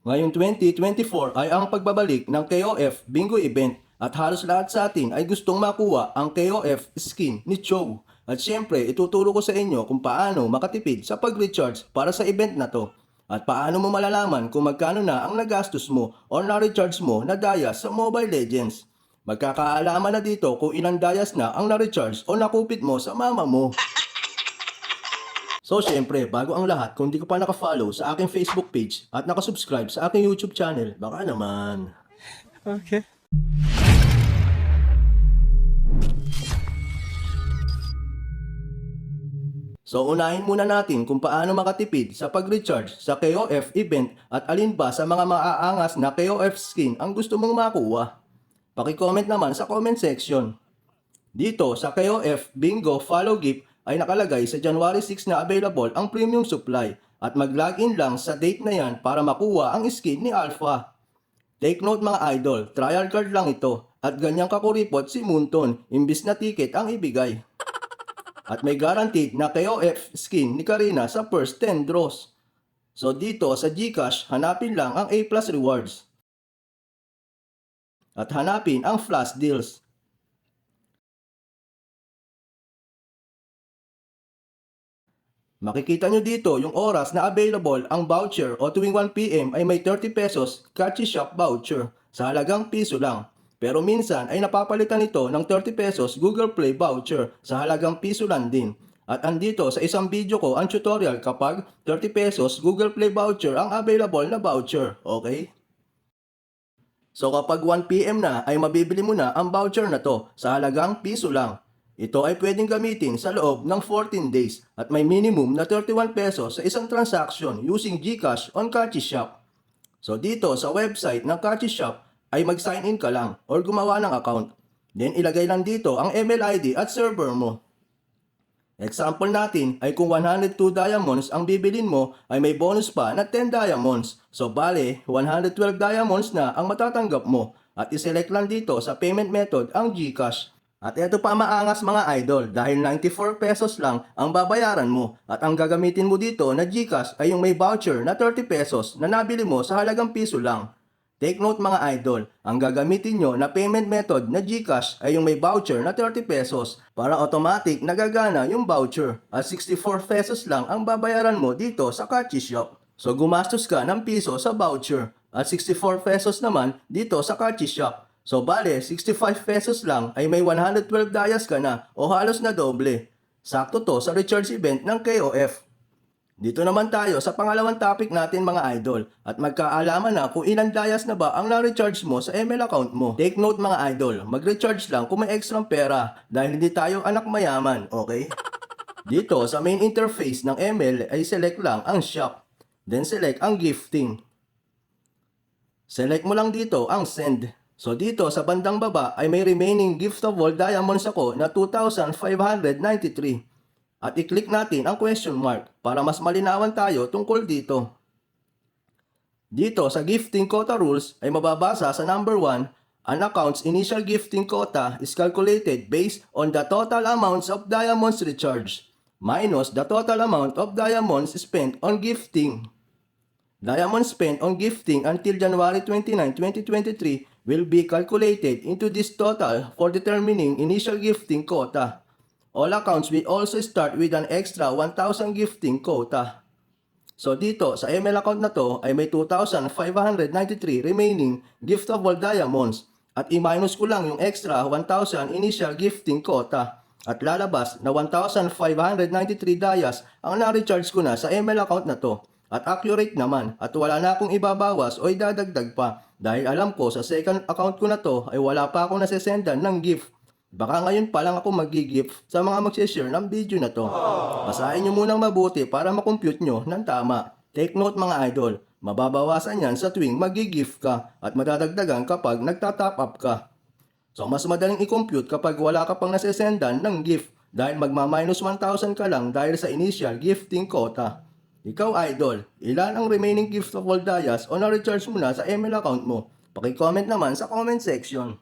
Ngayong 2024 ay ang pagbabalik ng KOF Bingo Event at halos lahat sa atin ay gustong makuha ang KOF skin ni Chow. At syempre, ituturo ko sa inyo kung paano makatipid sa pag-recharge para sa event na to. At paano mo malalaman kung magkano na ang nagastos mo o na-recharge mo na daya sa Mobile Legends. Magkakaalaman na dito kung ilang dayas na ang na-recharge o nakupit mo sa mama mo. So syempre, bago ang lahat, kung di ka pa nakafollow sa aking Facebook page at nakasubscribe sa aking YouTube channel, baka naman. Okay. So unahin muna natin kung paano makatipid sa pag-recharge sa KOF event at alin ba sa mga maaangas na KOF skin ang gusto mong makuha. Paki-comment naman sa comment section. Dito sa KOF Bingo Follow Gift ay nakalagay sa January 6 na available ang premium supply at mag-login lang sa date na yan para makuha ang skin ni Alpha. Take note mga idol, trial card lang ito at ganyang kakuripot si Munton imbis na ticket ang ibigay. At may guaranteed na KOF skin ni Karina sa first 10 draws. So dito sa Gcash, hanapin lang ang A Rewards. At hanapin ang flash deals. Makikita nyo dito yung oras na available ang voucher o tuwing 1pm ay may 30 pesos Catchy Shop voucher sa halagang piso lang. Pero minsan ay napapalitan ito ng 30 pesos Google Play voucher sa halagang piso lang din. At andito sa isang video ko ang tutorial kapag 30 pesos Google Play voucher ang available na voucher. Okay? So kapag 1pm na ay mabibili mo na ang voucher na to sa halagang piso lang. Ito ay pwedeng gamitin sa loob ng 14 days at may minimum na 31 pesos sa isang transaction using GCash on Catchy Shop. So dito sa website ng Catchy Shop ay mag-sign in ka lang or gumawa ng account. Then ilagay lang dito ang email ID at server mo. Example natin ay kung 102 diamonds ang bibilin mo ay may bonus pa na 10 diamonds. So bale, 112 diamonds na ang matatanggap mo at iselect lang dito sa payment method ang GCash. At ito pa maangas mga idol dahil 94 pesos lang ang babayaran mo at ang gagamitin mo dito na GCash ay yung may voucher na 30 pesos na nabili mo sa halagang piso lang. Take note mga idol, ang gagamitin nyo na payment method na GCash ay yung may voucher na 30 pesos para automatic nagagana yung voucher at 64 pesos lang ang babayaran mo dito sa Catchy Shop. So gumastos ka ng piso sa voucher at 64 pesos naman dito sa Catchy Shop. So bale, 65 pesos lang ay may 112 dayas ka na o halos na doble. Sakto to sa recharge event ng KOF. Dito naman tayo sa pangalawang topic natin mga idol at magkaalaman na kung ilang dayas na ba ang na-recharge mo sa ML account mo. Take note mga idol, mag-recharge lang kung may extra pera dahil hindi tayo anak mayaman, okay? Dito sa main interface ng ML ay select lang ang shop, then select ang gifting. Select mo lang dito ang send. So dito sa bandang baba ay may remaining giftable diamonds ako na 2,593. At i-click natin ang question mark para mas malinawan tayo tungkol dito. Dito sa gifting quota rules ay mababasa sa number 1, an account's initial gifting quota is calculated based on the total amounts of diamonds recharged minus the total amount of diamonds spent on gifting. Diamonds spent on gifting until January 29, 2023 will be calculated into this total for determining initial gifting quota. All accounts will also start with an extra 1,000 gifting quota. So dito sa ML account na to ay may 2,593 remaining giftable diamonds at i-minus ko lang yung extra 1,000 initial gifting quota at lalabas na 1,593 dayas ang na-recharge ko na sa ML account na to at accurate naman at wala na akong ibabawas o idadagdag pa dahil alam ko sa second account ko na to ay wala pa akong nasesendan ng gift. Baka ngayon pa lang ako mag-gift sa mga mag-share ng video na to. Basahin nyo munang mabuti para makompute nyo ng tama. Take note mga idol, mababawasan yan sa tuwing mag-gift ka at madadagdagan kapag nagta-top up ka. So mas madaling i-compute kapag wala ka pang nasesendan ng gift dahil magma-minus 1,000 ka lang dahil sa initial gifting quota. Ikaw idol, ilan ang remaining giftable dayas o na-recharge mo na sa ML account mo? Paki-comment naman sa comment section.